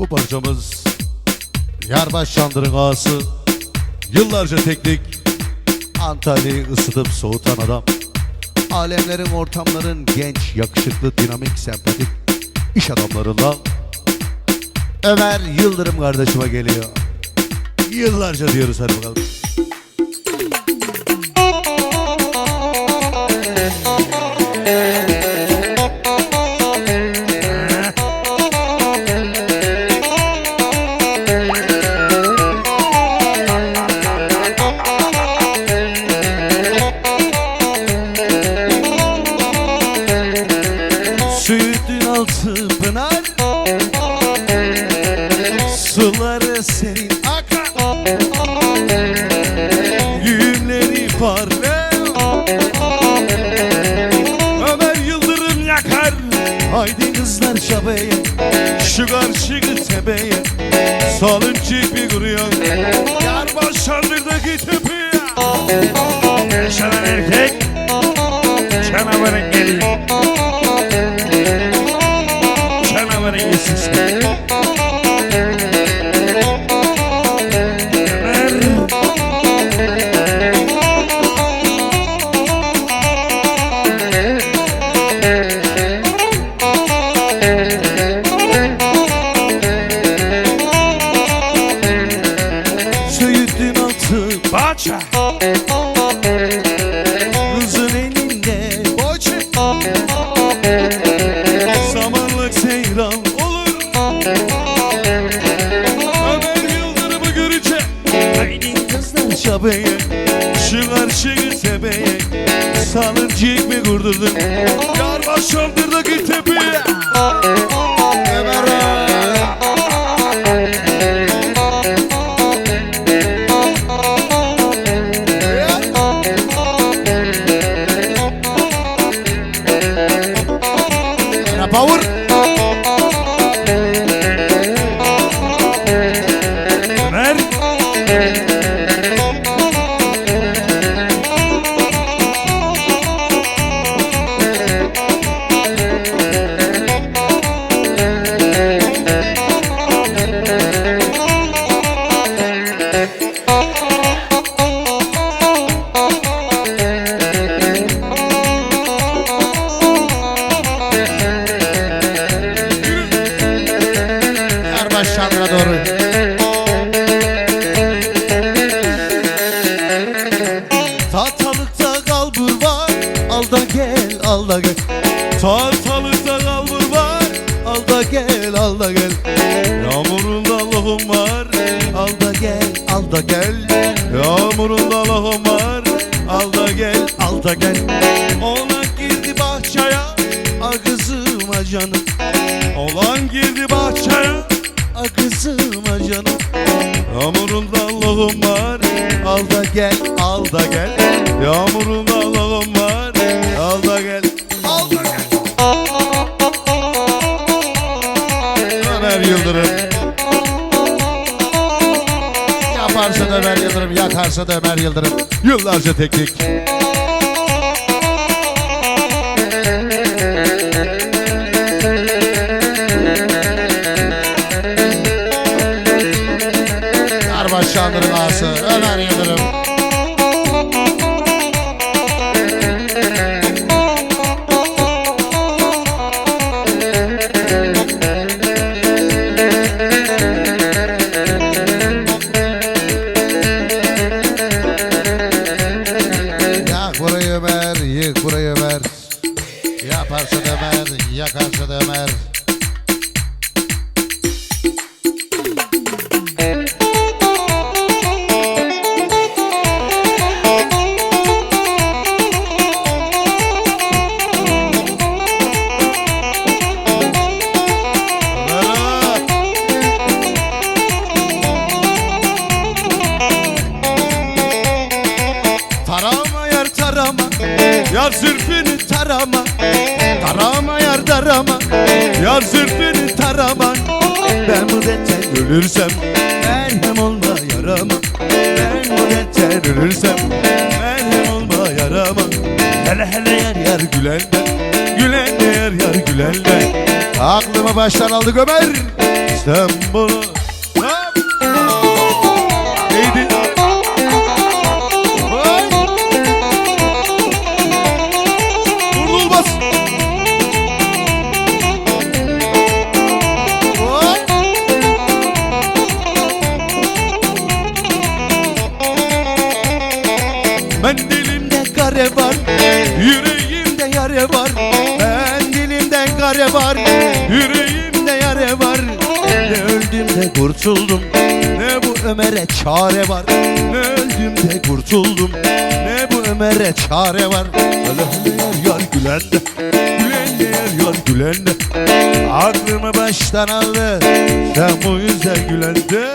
Bu parçamız Yarbaş Çandır'ın ağası Yıllarca teknik Antalya'yı ısıtıp soğutan adam Alemlerin ortamların genç, yakışıklı, dinamik, sempatik iş adamlarından Ömer Yıldırım kardeşime geliyor. Yıllarca diyoruz hadi bakalım. Sütün altı pınar. Suları serin akar. Güğümleri parlar Ömer Yıldırım yakar. Haydi kızlar şabeye Şu karşı tepeye. Salıncık bir kuruyor. Yar başlandırdaki tepeye şabeye Şu karşı tepeye Salıncık mı kurdurdun? Yar başlandırdaki tepeye Ömer Power Çandır'a doğru. Tahtalıkta kalbur var Al da gel al da gel. Tahtalıkta kalbur var Al da gel al da gel. Yağmurunda Allah'ım var Al da gel al da gel. Yağmurunda Allah'ım var Al da gel al da gel. Ona girdi bahçeye Ah kızım ah canım. Olan girdi bahçeye Kızım ah canım. Yağmurunda Allah'ım var. Al da gel al da gel. Yağmurunda Allah'ım var. Al da gel. Al da gel. Ömer Yıldırım. Yaparsa da Ömer Yıldırım Yakarsa da Ömer Yıldırım. Yıllarca teknik Ömer, Yar zülfünü tarama Tarama yar tarama Yar zülfünü tarama Ben bu dertten ölürsem Merhem olma yarama. Ben bu dertten ölürsem Merhem olma yarama. Hele hele yar yar gülen de Gülen de yar yar gülenle Aklımı baştan aldı Ömer Sen Var Yüreğimde yare var Mendilimde kare var Yüreğimde yare var. Ne öldüm de kurtuldum Ne bu Ömer'e çare var. Ne öldüm de kurtuldum Ne bu Ömer'e çare var. Hele hele yar yar gülen de Gülen de yar yar gülen de Aklımı baştan aldı Sen bu yüzden gülen de